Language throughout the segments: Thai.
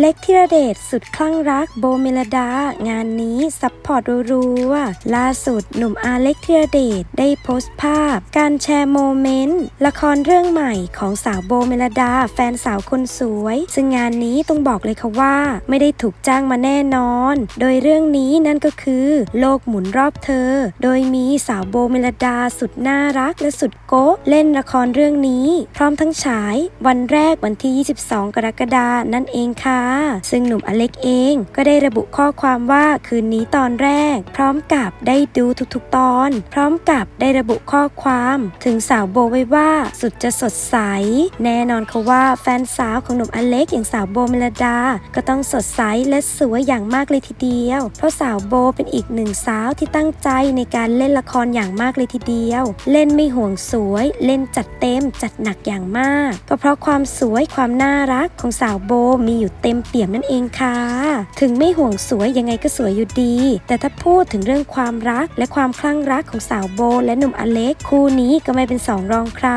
เล็กธิรเดชสุดคลั่งรักโบเมลดา งานนี้ซัพพอร์ตรัวๆล่าสุดหนุ่มอาเล็กธิรเดชได้โพสต์ภาพ การแชร์โมเมนต์ ละครเรื่องใหม่ของสาวโบเมลดา แฟนสาวคนสวย ซึ่งงานนี้ต้องบอกเลยค่ะว่า ไม่ได้ถูกจ้างมาแน่นอน โดยเรื่องนี้นั่นก็คือ โลกหมุนรอบเธอ โดยมีสาวโบเมลดาสุดน่ารักและสุดโก๊ะเล่นละครเรื่องนี้ พร้อมทั้งฉาย วันแรกวันที่ 22 กรกฎานั่นเองค่ะซึ่งหนุ่มอเล็กเองก็ได้ระบุข้อความว่าคืนนี้ตอนแรก พร้อมกับได้ดูทุกๆตอน พร้อมกับได้ระบุข้อความ ถึงสาวโบไว้ว่าสุดจะสดใส แน่นอนค่ะว่าแฟนสาวของหนุ่มอเล็กอย่างสาวโบเมลดา ก็ต้องสดใสและสวยอย่างมากเลยทีเดียว เพราะสาวโบเป็นอีกหนึ่งสาวที่ตั้งใจในการเล่นละครอย่างมากเลยทีเดียว เล่นไม่ห่วงสวย เล่นจัดเต็มจัดหนักอย่างมาก ก็เพราะความสวยความน่ารักของสาวโบมีอยู่เต็มเปี่ยมนั่นเองค่ะ ถึงไม่ห่วงสวยยังไงก็สวยอยู่ดี แต่ถ้าพูดถึงเรื่องความรักและความคลั่งรักของสาวโบ และหนุ่มอเล็ก คู่นี้ก็ไม่เป็นสองรองใคร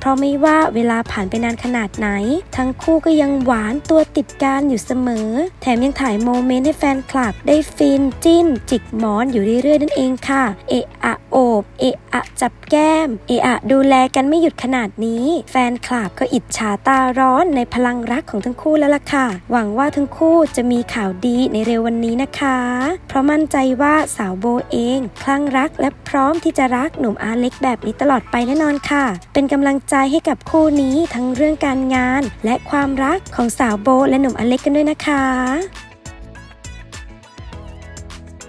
เพราะไม่ว่าเวลาผ่านไปนานขนาดไหน ทั้งคู่ก็ยังหวานตัวติดกันอยู่เสมอ แถมยังถ่ายโมเมนต์ให้แฟนคลับ ได้ฟินจิ้น จิกหมอนอยู่เรื่อยๆนั่นเองค่ะ เอะอะโอบเอะอะจับแก้ม เอะอะดูแลกันไม่หยุดขนาดนี้ แฟนคลับก็อิจฉาตาร้อนในพลังรักของทั้งคู่แล้วล่ะค่ะหวังว่าทั้งคู่จะมีข่าวดีในเร็ววันนี้นะคะ เพราะมั่นใจว่าสาวโบเอง คลั่งรักและพร้อมที่จะรักหนุ่มอาเล็กแบบนี้ตลอดไปแน่นอนค่ะ เป็นกำลังใจให้กับคู่นี้ทั้งเรื่องการงาน และความรักของสาวโบและหนุ่มอเล็กกันด้วยนะคะ